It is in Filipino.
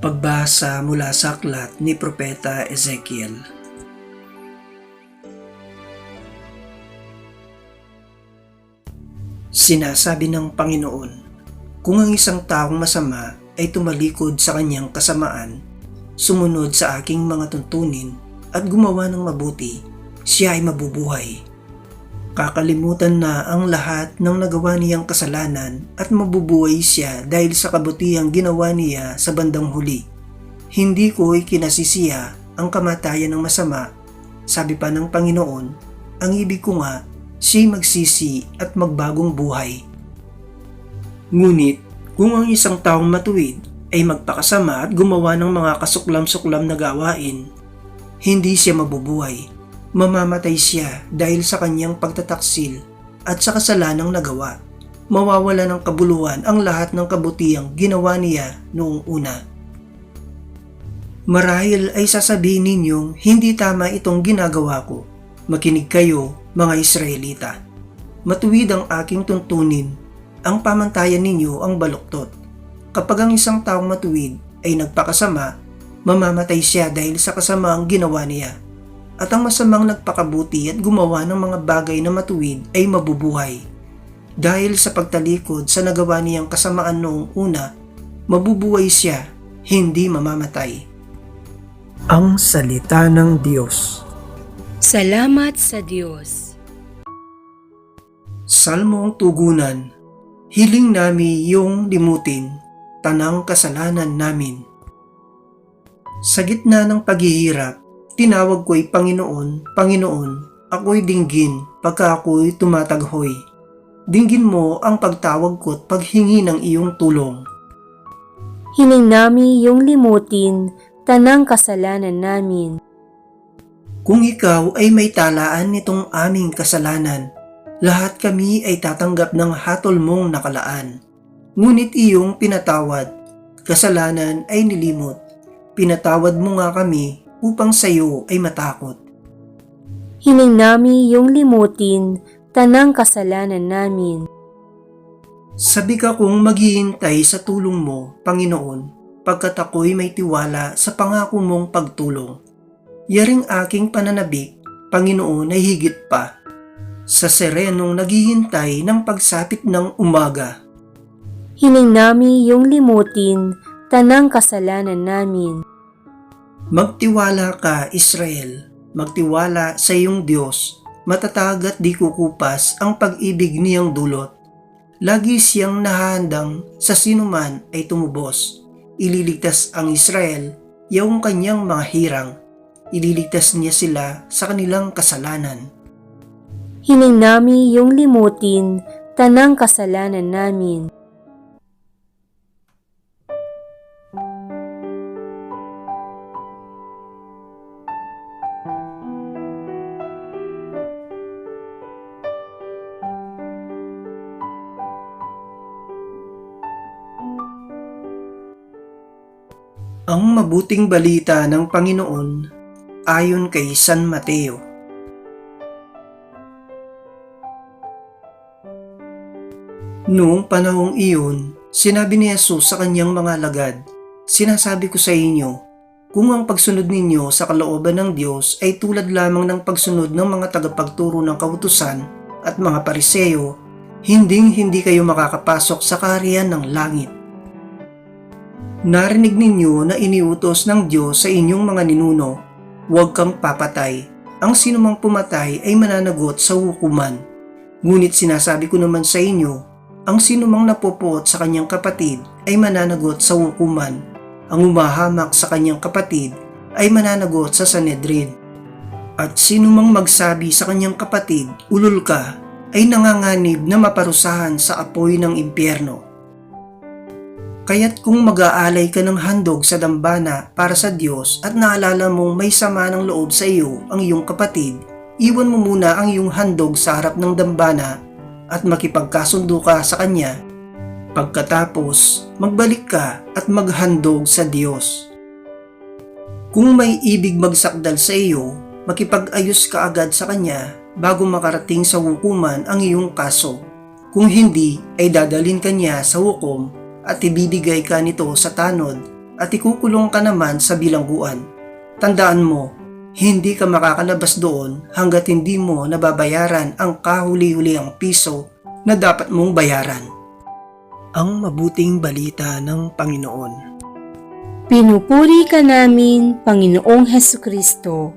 Pagbasa mula sa aklat ni Propeta Ezekiel. Sinasabi ng Panginoon, kung ang isang taong masama ay tumalikod sa kanyang kasamaan, sumunod sa aking mga tuntunin at gumawa ng mabuti, siya ay mabubuhay. Kakalimutan na ang lahat ng nagawa niyang kasalanan at mabubuhay siya dahil sa kabutihang ginawa niya sa bandang huli. Hindi ko ikinasisiya ang kamatayan ng masama. Sabi pa ng Panginoon, ang ibig ko nga, siya'y magsisi at magbagong buhay. Ngunit, kung ang isang taong matuwid ay magpakasama at gumawa ng mga kasuklam-suklam na gawain, hindi siya mabubuhay mamamatay siya dahil sa kanyang pagtataksil at sa kasalanang nagawa. Mawawala ng kabuluhan ang lahat ng kabutihang ginawa niya noong una. Marahil ay sasabihin ninyong hindi tama itong ginagawa ko. Makinig kayo, mga Israelita. Matuwid ang aking tuntunin. Ang pamantayan ninyo ang baluktot. Kapag ang isang taong matuwid ay nagpakasama, mamamatay siya dahil sa kasamaang ginawa niya at ang masamang nagpakabuti at gumawa ng mga bagay na matuwid ay mabubuhay. Dahil sa pagtalikod sa nagawa niyang kasamaan noong una, mabubuhay siya, hindi mamamatay. Ang Salita ng Diyos Salamat sa Diyos. Salmong Tugunan Hiling nami yung limutin, tanang kasalanan namin. Sa gitna ng paghihirap, tinawag ko'y Panginoon, Panginoon, ako'y dinggin pagka ako'y tumataghoy. Dinggin mo ang pagtawag ko't paghingi ng iyong tulong. Hiling nami yung limutin, tanang kasalanan namin. Kung ikaw ay may talaan nitong aming kasalanan, lahat kami ay tatanggap ng hatol mong nakalaan. Ngunit iyong pinatawad, kasalanan ay nilimot. Pinatawad mo nga kami upang sa iyo ay matakot. Hiling nami yung limutin, tanang kasalanan namin. Sabi ka kong maghihintay sa tulong mo, Panginoon, pagkat ako'y may tiwala sa pangako mong pagtulong. Yaring aking pananabik, Panginoon, ay higit pa. Sa serenong naghihintay ng pagsapit ng umaga. Hiling nami yung limutin, tanang kasalanan namin. Magtiwala ka, Israel. Magtiwala sa iyong Diyos. Matatag at di kukupas ang pag-ibig niyang dulot. Lagi siyang nahandang sa sinuman ay tumubos. Ililigtas ang Israel, yung kanyang mga hirang. Ililigtas niya sila sa kanilang kasalanan. Hiling nami yung limutin, tanang kasalanan namin. Ang mabuting balita ng Panginoon ayon kay San Mateo. Noong panahong iyon, sinabi ni Jesus sa kanyang mga alagad, Sinasabi ko sa inyo, kung ang pagsunod ninyo sa kalooban ng Diyos ay tulad lamang ng pagsunod ng mga tagapagturo ng kautusan at mga pariseyo, hinding hindi kayo makakapasok sa kaharian ng langit. Narinig ninyo na iniutos ng Diyos sa inyong mga ninuno, huwag kang papatay. Ang sinumang pumatay ay mananagot sa hukuman. Ngunit sinasabi ko naman sa inyo, ang sinumang napopuot sa kanyang kapatid ay mananagot sa hukuman. Ang umahamak sa kanyang kapatid ay mananagot sa Sanedrin. At sinumang magsabi sa kanyang kapatid, ulul ka, ay nanganganib na maparusahan sa apoy ng impyerno. Kaya't kung mag-aalay ka ng handog sa dambana para sa Diyos at naalala mong may sama ng loob sa iyo ang iyong kapatid, iwan mo muna ang iyong handog sa harap ng dambana at makipagkasundo ka sa Kanya. Pagkatapos, magbalik ka at maghandog sa Diyos. Kung may ibig magsakdal sa iyo, makipag-ayos ka agad sa Kanya bago makarating sa hukuman ang iyong kaso. Kung hindi, ay dadalhin ka niya sa hukom at ibibigay ka nito sa tanod at ikukulong ka naman sa bilangguan. Tandaan mo, hindi ka makakalabas doon hanggat hindi mo nababayaran ang kahuli-huliang piso na dapat mong bayaran. Ang mabuting balita ng Panginoon. Pinupuri ka namin, Panginoong Heso Kristo.